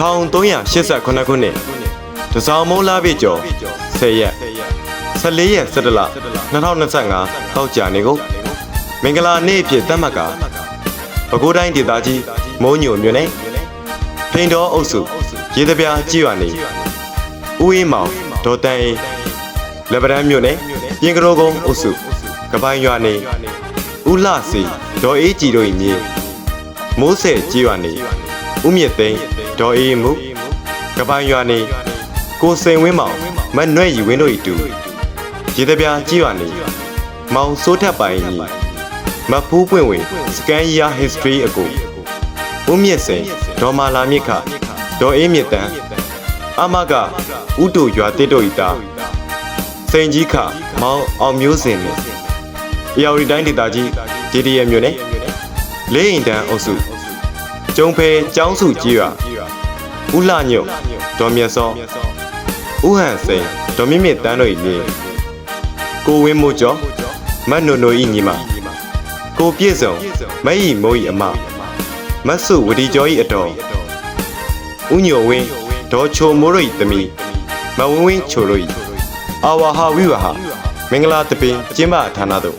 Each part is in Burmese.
1389ခုနှစ်တစောင်းမုံလာပြည့်ကျော်10ရက်14ရက်17လ2025တောက်ကြနေကိုမင်္ဂလာနေ့အဖြစ်သတ်မှတ်ကပဲခူးတိုင်းဒေသကြီးမုံညိုမြို့နယ်ဖိန်တော်အုပ်စုရေတပြားကြည်ရွာနေဦးအေးမောင်ဒေါ်တန်အေးလက်ပံမြို့နယ်ပြင်ကတော်ကုန်းအုပ်စုကပိုင်းရွာနေဦးလှစီဒေါ်အေးကြည်တို့၏မြေမိုးဆဲကြည်ရွာနေဦးမြင့်သိန်း ဒေါ်အေးမှုကပိုင်းရွာနေကိုစိန်ဝင်းမောင်မတ်နွဲ့ရီဝင်းတို့၏တူရေတပြားကြည်ရွာနေမောင်စိုးထက်ပိုင်ကြီးမဖူးပွင့်ဝင်စကန်ယာ history အကူဦးမြင့်စိန်ဒေါ်မာလာမြစ်ခဒေါ်အေးမြင့်တန်းအမကဥတုရွာတစ်တို့၏သားစိန်ကြီးခမောင်အောင်မျိုးစင်နဲ့အေယာဝတီတိုင်းဒေသကြီး DDM မြို့နယ်လေးရင်တန်းအုပ်စု ကျုံဖဲကျောင်းစုကြီးရွာဦးလှညုံဒေါ်မြတ်စောဦးဟန်စိန်ဒေါ်မြင့်မြင့်တန်းတို့၏မြေကိုဝင်းမိုးကျော်မတ်နိုနို၏ညီမကိုပြည့်စုံမတ်ဤမိုး၏အမမတ်စုဝတီကျော်၏အတော်ဦးညိုဝင်းဒေါ်ချိုမိုးတို့၏သမီးမဝင်းဝင်းချိုတို့၏အာဝါဟာဝိဝဟာမင်္ဂလာတပင်ကျင်းပဌာနသို့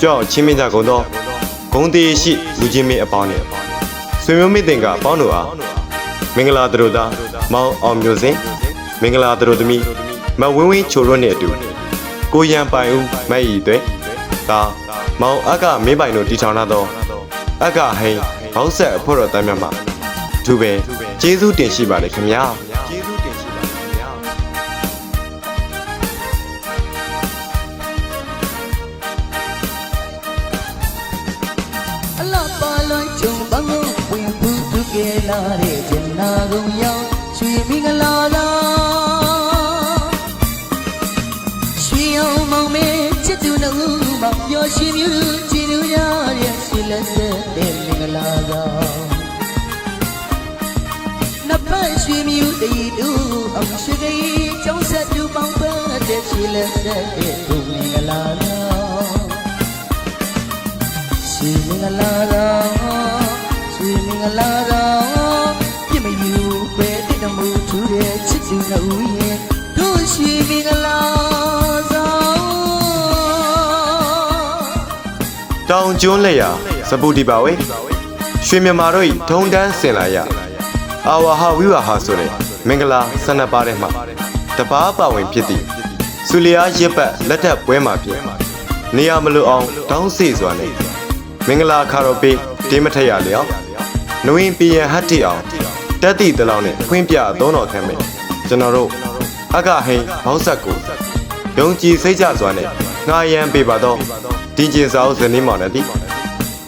ကြောက်ချင်းမင်းကြကုန်သောဂုံတေရှိလူချင်းမင်းအပေါင်းနှင့် ဆွေမျိုးမင်းတင်ကပေါင်းတို့အားမင်္ဂလာတို့သားမောင်အောင်မျိုးစင်မင်္ဂလာတို့သမီးမဝင်းဝင်းချိုတို့နှင့်အတူကိုရန်ပိုင်ဦးမတ်ဤတွေသာမောင်အကမင်းပိုင်တို့တီထောင်လာသောအကဟိန်ဘောက်ဆက်အဖို့တော်တမ်းမြတ်မှာသူပဲကျေးဇူးတင်ရှိပါလေခင်ဗျာကျေးဇူးတင်ရှိပါလေခင်ဗျာအလှပါလွန်ကြုံပန်းကိုဝင်ဖူး သူကဲလာတဲ့ကျင်နာကုန်ရောက်ရွှေမင်္ဂလာသာရွှေအောင်မောင်မဲချစ်သူနှုတ်မပျော်ရွှင်မြူကြည်လူရတဲ့ရွှေလက်ဆက်တဲ့မင်္ဂလာသာနှစ်ပတ်ရွှေမြူတည်တူအောင်ရှိကြီးကျောင်းဆက်သူပေါင်းပတ်တဲ့ရွှေလက်ဆက်တဲ့သူမင်္ဂလာသာဆွေမင်္ဂလာတော် ဆွေမင်္ဂလာတော်ပြစ်မယူပဲတိတ်တမှုထူတဲ့ချစ်သူနှုတ်ရဲ့တို့ဆွေမင်္ဂလာဆောင်တောင်ကျွန်းလက်ရစပူဒီပါဝေရွှေမြန်မာတို့ဤထုံတန်းဆင်လာရအာဝါဟာဝိဝါဟာဆိုတဲ့မင်္ဂလာဆန္ဒပါတဲ့မှာတပားပါဝင်ဖြစ်သည့်ဆူလျာရစ်ပတ်လက်ထပ်ပွဲမှာဖြစ်နေရမလို့အောင်တောင်းစေစွာနဲ့မင်္ဂလာခါတော်ပေးဒေးမထက်ရလျောက် နဝင်းပြည်ရဟတ်တီအောင်တက်တီတလောင်းနဲ့ခွင့်ပြသုံးတော်ခံမယ်ကျွန်တော်တို့အကဟိန်ဘောက်ဆက်ကိုယုံကြည်စိတ်ကြစွာနဲ့ငှားရမ်းပေးပါတော့ဒီကျင်စာအုပ်ဇနီးမောင်နဲ့ဒီ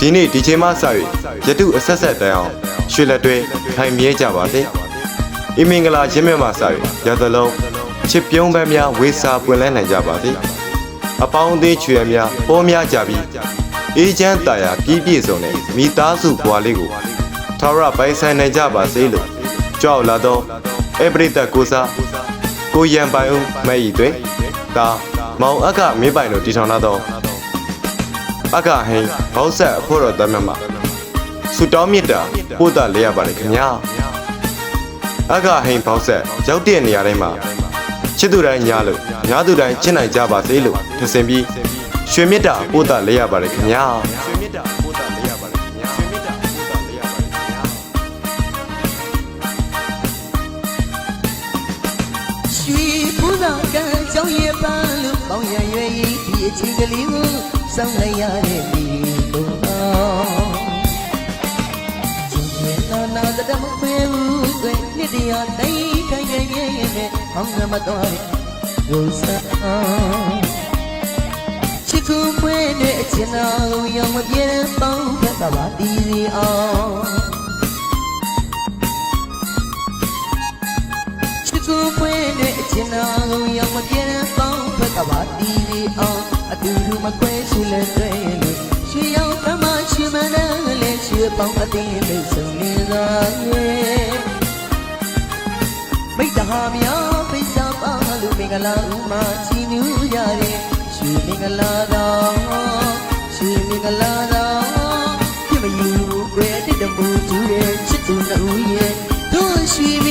ဒီနေ့ဒီချိန်မှစ၍ရတုအဆက်ဆက်တန်အောင်ရွှေလက်တွဲထိုင်မြဲကြပါစေအီမင်္ဂလာချင်းမြတ်မှစ၍ရသလုံးချစ်ပြုံးပန်းများဝေစာပွင့်လဲနိုင်ကြပါစေအပေါင်းအသင်းချွေများပေါ်များကြပြီးအေးချမ်းတာယာပြည့်ပြည့်စုံတဲ့မိသားစုဘဝလေးကို ထာဝရပိုင်ဆိုင်နိုင်ကြပါစေလို့ကြောက်လာတော့အပရိသတ်ကိုစားကိုရန်ပိုင်ဦးမဲ့ဤတွေဒါမောင်အကမင်းပိုင်တို့တည်ထောင်လာတော့အကဟင်းဘောက်ဆက်အဖို့တော်တမ်းမြတ်မှာဆူတောင်းမြတ်တာပို့တာလေးရပါတယ်ခင်ဗျာအကဟင်းဘောက်ဆက်ရောက်တဲ့နေရာတိုင်းမှာချစ်သူတိုင်းညားလို့ညားသူတိုင်းချစ်နိုင်ကြပါစေလို့ထင်စင်ပြီးရွှေမြတ်တာပို့တာလေးရပါတယ်ခင်ဗျာရွှေမြတ်တာ န်းလို့ပေါင်းရရွယ်ဤဒီအချိန်ကလေးကိုစောင့်လိုက်ရတဲ့ဒီကိုတော့ချင်းချင်းနာနာတတမခွေဘူးကွယ်နှစ်တရာတိုင်းခိုင်ခိုင်ရဲ့ရဲ့ဟောင်းကမတော်တဲ့ရိုးစားချစ်ခုမွေးတဲ့အချင်တော်ရောင်မပြေပေါင်းဖက်ပါတီစီအောင်ချစ်ကိုပွင့်တဲ့အချင်တော်ကိုရောက်မပြေတဲ့ပေါင်းဖ က်ကပါတီးပြီးအောင်အတူတူမကွဲရှိလဲတွေ့လို့ရွှေရောင်ကမှရွှေမန်းလည်းရွှေပေါင်းအသိလေးဆုံးနေသာရဲ့မိတ္တဟာမြောင်ပိစာပါလို့မင်္ဂလာဥမာချီးမြူးရတဲ့ရွှေမင်္ဂလာတော်ရွှေမင်္ဂလာတော်ပြမယူွယ်တဲ့တမှုသူရဲ့ချစ်သူနှုတ်ရဲ့တို့ရွှေ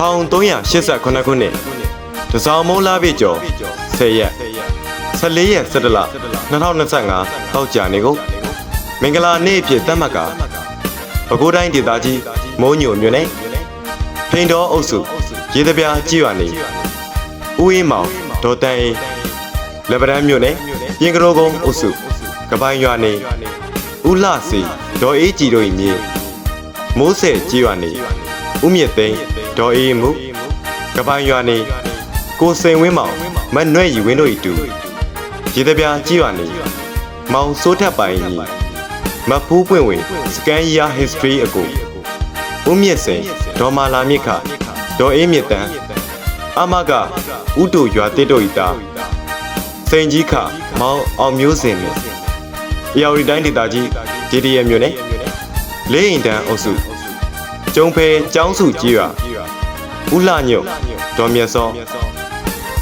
1389ခုနှစ်တစောင်းမုံလာပြည့်ကျော်10ရက်14ရက်17လ2025တောက်ကြနေကုန်မင်္ဂလာနေ့အဖြစ်သတ်မှတ်ကပဲခူးတိုင်းဒေသကြီးမုံညိုမြို့နယ်ဖိန်တော်အုပ်စုရေတပြားကြည်ရွာနေဦးအေးမောင်ဒေါ်တန်အေးလက်ပံမြို့နယ်ပြင်ကရောကုန်းအုပ်စုကပိုင်းရွာနေဦးလှစီဒေါ်အေးကြည်တို့၏မြေမိုးဆဲကြည်ရွာနေဦးမြင့်သိန်း ဒေါ်အေးမှုကပိုင်းရွာနေကိုစိန်ဝင်းမောင်မနှွဲ့ရီဝင်းတို့၏တူရေတပြားကြည်ရွာနေမောင်စိုးထက်ပိုင်ကြီးမဖူးပွင့်ဝင်စကန်ယာ history အကူဦးမြင့်စိန်ဒေါ်မာလာမြစ်ခဒေါ်အေးမြင့်တန်းအမကဥတုရွာတစ်တို့၏သားစိန်ကြီးခမောင်အောင်မျိုးစင်နဲ့အယော်ရီတိုင်းဒေသကြီးဒီဒီရမြို့နယ်လေးအိမ်တန်းအုပ်စုကျုံဖဲကျောင်းစုကြီးရွာ ဦးလှညုတ်ဒေါ်မြတ်စော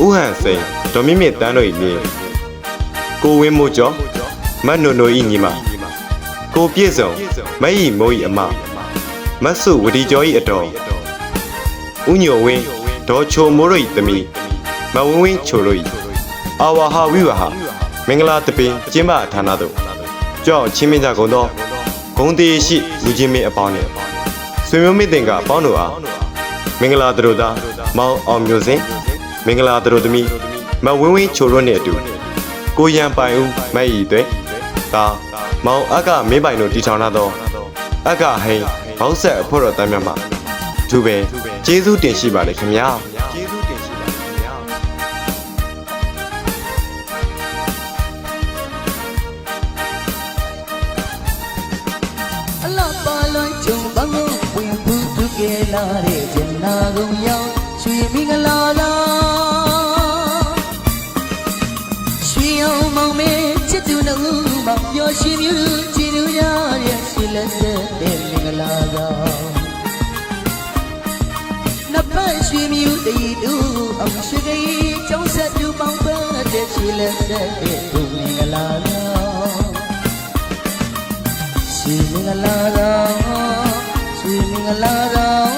ဦးဟန်စိန်ဒေါ်မြင့်မြင့်တန်းတို့၏မြေကိုဝင်းမိုးကျော်မတ်နိုနို၏ညီမကိုပြည့်စုံမတ်ဤမိုး၏အမမတ်စုဝတီကျော်၏အတော်ဦးညိုဝင်းဒေါ်ချိုမိုးတို့၏သမီးမဝင်းဝင်းချိုတို့၏အာဝါဟာဝိဝဟာမင်္ဂလာတပင်ကျင်းပဌာနသို့ကြောက်ချင်းမင်းကြကုန်သောဂုံတီရှိလူချင်းမင်းအပေါင်းနှင့်ဆွေမျိုးမင်းတင်ကအပေါင်းတို့အား မင်္ဂလာတို့သားမောင်အောင်မျိုးစင်မင်္ဂလာတို့သမီးမဝင်းဝင်းချိုတို့နှင့်အတူကိုရန်ပိုင်ဦးမတ်ဤတွေဒါမောင်အကမင်းပိုင်တို့တီထောင်လာသောအကဟိန်ဘောက်ဆက်အဖို့တော်တမ်းမြတ်မှာသူပဲကျေးဇူးတင်ရှိပါလေခင်ဗျာကျေးဇူးတင်ရှိပါခင်ဗျာအလားပါလွန်ကြုံပန်းကိုဝင်ဖူးသူကဲလာတဲ့ကျ န်နာကုန်ရောက်ရွှေမင်္ဂလာလာရွှေအောင်မောင်မဲချစ်သူနှုတ်မပျော်ရွှင်မြူကြည်လူရရဲ့ရှိလက်ဆက်တဲ့မင်္ဂလာကောင်နှစ်ပတ်ရွှေမြူတည်တူအောင်ရှိကြီးကျောင်းဆက်သူပေါင်းပတ်တဲ့ရှိလက်ဆက်တဲ့သူမင်္ဂလာကောင်ဆွေမင်္ဂလာတော်ဆွေမင်္ဂလာတော်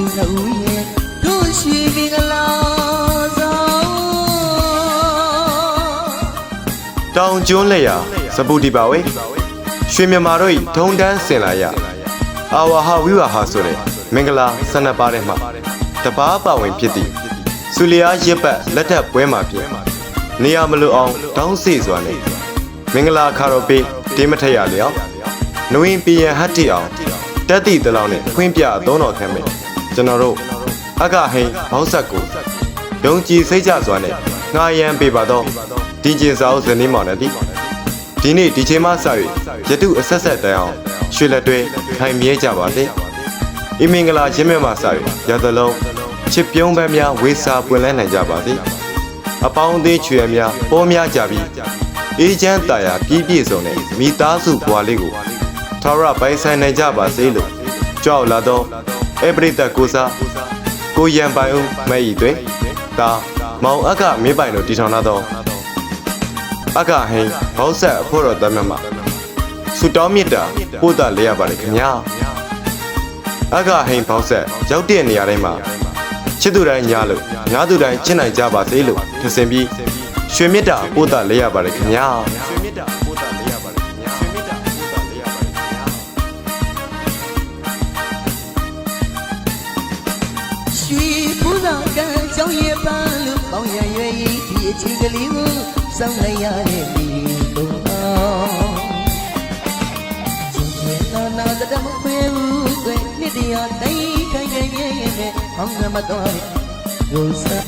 သူနှုတ်ရဲ့တို့ဆွေမင်္ဂလာဆောင်တောင်ကျွန်းလက်ရစပူဒီပါဝေရွှေမြမာတို့ဤထုံတန်းစင်လာရအာဝါဟာဝိဝါဟာဆိုတဲ့မင်္ဂလာဆန္ဒပါတဲ့မှာတပားပါဝင်ဖြစ်သည့်ဆူလျာရစ်ပတ်လက်ထပ်ပွဲမှာဖြစ်နေရမလို့အောင်တောင်းစီစွာနဲ့မင်္ဂလာခါတော်ပေးဒေးမထက်ရလျောက်နဝင်းပီယံဟတ်တီအောင်တက်တီတလောင်းနဲ့ခွင့်ပြအသုံးတော်ခံမယ် ကျွန်တော်တို့အကဟိန်ဘောက်ဆက်ကိုယုံကြည်စိတ်ကြစွာနဲ့ငှားရမ်းပေးပါတော့ဒီကျင်စာအုပ်ဇနီးမောင်နဲ့ဒီဒီနေ့ဒီချိန်မှစ၍ရတုအဆက်ဆက်တန်းအောင်ရွှေလက်တွဲထိုင်မြဲကြပါစေအီမင်္ဂလာချင်းမြတ်မှစ၍ရသလုံးချစ်ပြုံးပန်းများဝေစာပွင့်လန်းနိုင်ကြပါစေအပေါင်းအသင်းချွေများပေါ်များကြပြီးအေးချမ်းတာယာပြည့်ပြည့်စုံတဲ့မိသားစုဘဝလေးကိုထာဝရပိုင်ဆိုင်နိုင်ကြပါစေလို့ကြောက်လာတော့ အပရိသတ်ကိုစားကိုရန်ပိုင်ဦးမဲ့ဤတွေဒါမောင်အကမင်းပိုင်တို့တီထောင်လာတော့အကဟိန်ဘောက်ဆက်အဖို့တော်တမ်းမြတ်မှာဆူတောင်းမြတ်တာပို့တာလေးရပါတယ်ခင်ဗျာအကဟိန်ဘောက်ဆက်ရောက်တဲ့နေရာတိုင်းမှာချစ်သူတိုင်းညားလို့ညာသူတိုင်းချစ်နိုင်ကြပါစေလို့ထင်စင်ပြီးရွှေမြတ်တာပို့တာလေးရပါတယ်ခင်ဗျာ အချိန်ကလေးကိုစောင့်လိုက်ရတဲ့ဒီကိုအောင်ကျင်ကျင်နာနာတတ်မခွဲဘူးကွယ်နှစ်တရားတိုင်းခိုင်ခိုင်ရဲ့ရဲ့နဲ့ဟောင်းမတော်ရိုးစား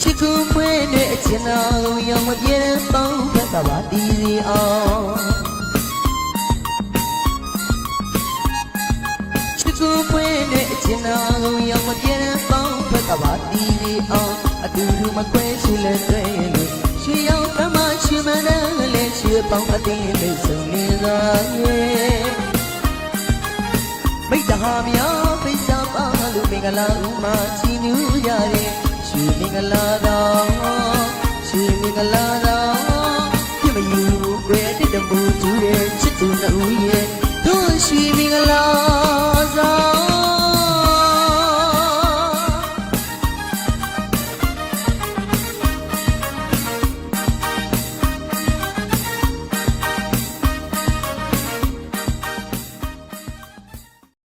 ချစ်ကူမွေးတဲ့အချင်တော်ရောင်မပြေတဲ့ပေါင်းဖက်ကပါတီးစီအောင်ချစ်ကိုပွင့် တဲ့အချင်တော်ကိုရောက်မပြေတဲ့ပေါင်းဖက်ကပါတီးပြီးအောင်အတူတူမခွဲရှိလဲတွေ့လို့ရွှေရောင်ကမှရွှေမန်းတဲ့လေရွှေပေါင်းအတင်းလေးစုံနေသာရဲ့မိတ္တဟာများပိစာပါလို့မင်္ဂလာဥမာချီးနူးရတဲ့ရွှေမင်္ဂလာတော်ရွှေမင်္ဂလာတော်ပြမယူွယ်တဲ့တမှုသူရဲ့ချစ်သူနှုတ်ရဲ့တို့ရွှေမင်္ဂလာစ